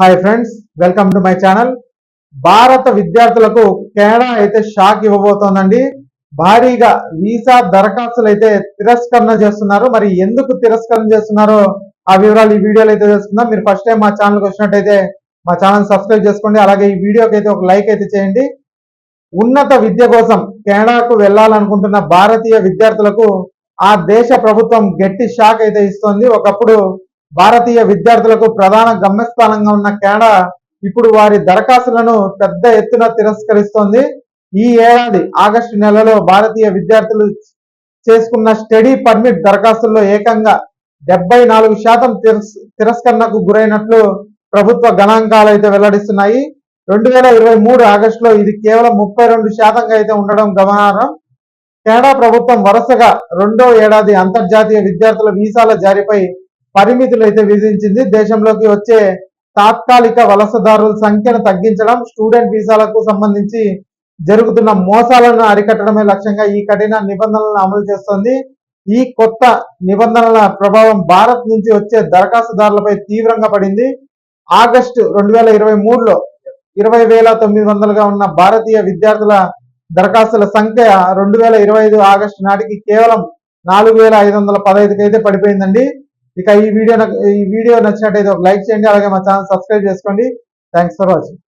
Hi friends welcome to my channel భారత విద్యార్థులకు Canada అయితే షాక్ ఇవ్వబోతోందండి. భారీగా వీసా దరఖాస్తులు అయితే తిరస్కరణ చేస్తున్నారు. మరి ఎందుకు తిరస్కరణ చేస్తున్నారో ఆ వివరాలు ఈ వీడియోలో అయితే తెలుసుకుందాం. మీరు ఫస్ట్ టైం మా ఛానల్కి వచ్చినట్టయితే మా ఛానల్ సబ్స్క్రైబ్ చేసుకోండి. అలాగే ఈ వీడియోకి అయితే ఒక లైక్ అయితే చేయండి. ఉన్నత విద్య కోసం కెనడాకు వెళ్ళాలనుకుంటున్న భారతీయ విద్యార్థులకు ఆ దేశ ప్రభుత్వం గట్టి షాక్ అయితే ఇస్తోంది. ఒకప్పుడు భారతీయ విద్యార్థులకు ప్రధాన గమ్యస్థానంగా ఉన్న కెనడా ఇప్పుడు వారి దరఖాస్తులను పెద్ద ఎత్తున తిరస్కరిస్తోంది. ఈ ఏడాది ఆగస్టు నెలలో భారతీయ విద్యార్థులు చేసుకున్న స్టడీ పర్మిట్ దరఖాస్తుల్లో ఏకంగా డెబ్బై నాలుగు శాతం తిరస్ తిరస్కరణకు గురైనట్లు ప్రభుత్వ గణాంకాలు అయితే వెల్లడిస్తున్నాయి. రెండు వేల ఇరవై మూడు ఆగస్టులో ఇది కేవలం ముప్పై రెండు శాతంగా అయితే ఉండడం గమనార్హం. కెనడా ప్రభుత్వం వరుసగా రెండో ఏడాది అంతర్జాతీయ విద్యార్థుల వీసాల జారీపై పరిమితులు అయితే విధించింది. దేశంలోకి వచ్చే తాత్కాలిక వలసదారుల సంఖ్యను తగ్గించడం స్టూడెంట్ వీసాలకు సంబంధించి జరుగుతున్న మోసాలను అరికట్టడమే లక్ష్యంగా ఈ కఠిన నిబంధనలను అమలు చేస్తోంది. ఈ కొత్త నిబంధనల ప్రభావం భారత్ నుంచి వచ్చే దరఖాస్తుదారులపై తీవ్రంగా పడింది. ఆగస్టు రెండు వేల ఇరవై మూడులో ఇరవై వేల తొమ్మిది వందలుగా ఉన్న భారతీయ విద్యార్థుల దరఖాస్తుల సంఖ్య రెండు వేల ఇరవై ఐదు ఆగస్టు నాటికి కేవలం నాలుగు వేల ఐదు వందల పదహైదుకి అయితే పడిపోయిందండి. ఇక ఈ వీడియో ఈ వీడియో నచ్చినట్టయితే ఒక లైక్ చేయండి అలాగే మా ఛానల్ సబ్స్క్రైబ్ చేసుకోండి. Thanks for watching